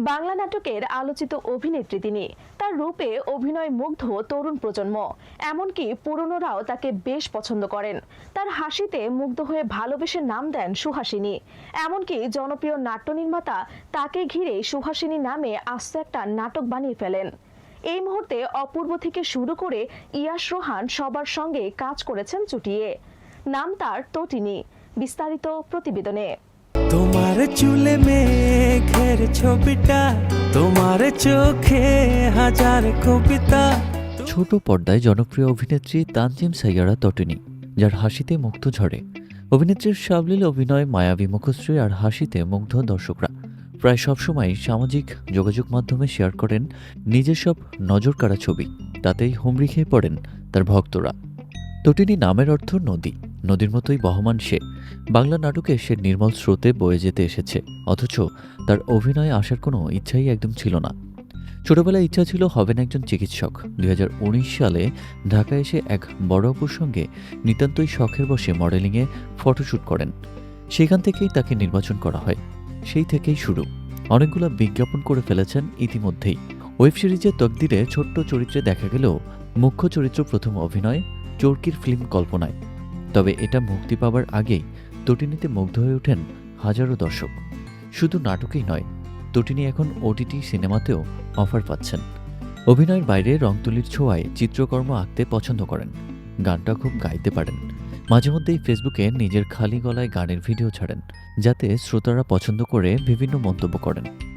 বাংলা নাটকের আলোচিত অভিনেত্রী তিনি। তার রূপে অভিনয় মুগ্ধ তরুণ প্রজন্ম। এমনকি পুরনোরাও তাকে বেশ পছন্দ করেন। তার হাসিতে মুগ্ধ হয়ে ভালোবেসে নাম দেন সুহাসিনী। এমনকি জনপ্রিয় নাট্য নির্মাতা তাকে ঘিরে সুহাসিনী নামে আস্ত একটা নাটক বানিয়ে ফেলেন। এই মুহূর্তে অপূর্ব থেকে শুরু করে ইয়াস রোহান সবার সঙ্গে কাজ করেছেন চুটিয়ে। নাম তার তটিনী। বিস্তারিত প্রতিবেদনে। তোমার চুলে মেঘের ছবিটা, তোমার চোখে হাজার কবিতা। ছোট পর্দায় জনপ্রিয় অভিনেত্রী তানজিম সাইয়ারা তটিনী, যার হাসিতে মুগ্ধ ঝরে। অভিনেত্রীর সাবলীল অভিনয় মায়াবী মুখশ্রী আর হাসিতে মুগ্ধ দর্শকরা। প্রায় সবসময় সামাজিক যোগাযোগ মাধ্যমে শেয়ার করেন নিজের সব নজর কাড়া ছবি, তাতেই হুমড়ি খেয়ে পড়েন তার ভক্তরা। তটিনী নামের অর্থ নদী। নদীর মতোই বহমান সে। বাংলা নাটকে সে নির্মল স্রোতে বয়ে যেতে এসেছে, অথচ তার অভিনয়ে আসার কোনো ইচ্ছাই একদম ছিল না। ছোটবেলায় ইচ্ছা ছিল হবেন একজন চিকিৎসক। দুই হাজার উনিশ সালে ঢাকায় এসে এক বড় অপুর সঙ্গে নিতান্তই শখের বসে মডেলিংয়ে ফটোশ্যুট করেন। সেখান থেকেই তাকে নির্বাচন করা হয়। সেই থেকেই শুরু। অনেকগুলো বিজ্ঞাপন করে ফেলেছেন ইতিমধ্যেই। ওয়েব সিরিজের তকদিরে ছোট্ট চরিত্রে দেখা গেলেও মুখ্য চরিত্র প্রথম অভিনয় চরকির ফিল্ম কল্পনায়। তবে এটা মুক্তি পাবার আগেই তটিনীতে মুগ্ধ হয়ে ওঠেন হাজারো দর্শক। শুধু নাটকেই নয়, তটিনী এখন ওটিটি সিনেমাতেও অফার পাচ্ছেন। অভিনয়ের বাইরে রংতুলির ছোঁয়ায় চিত্রকর্ম আঁকতে পছন্দ করেন। গানটা খুব গাইতে পারেন। মাঝে মধ্যেই ফেসবুকে নিজের খালি গলায় গানের ভিডিও ছাড়েন, যাতে শ্রোতারা পছন্দ করে বিভিন্ন মন্তব্য করেন।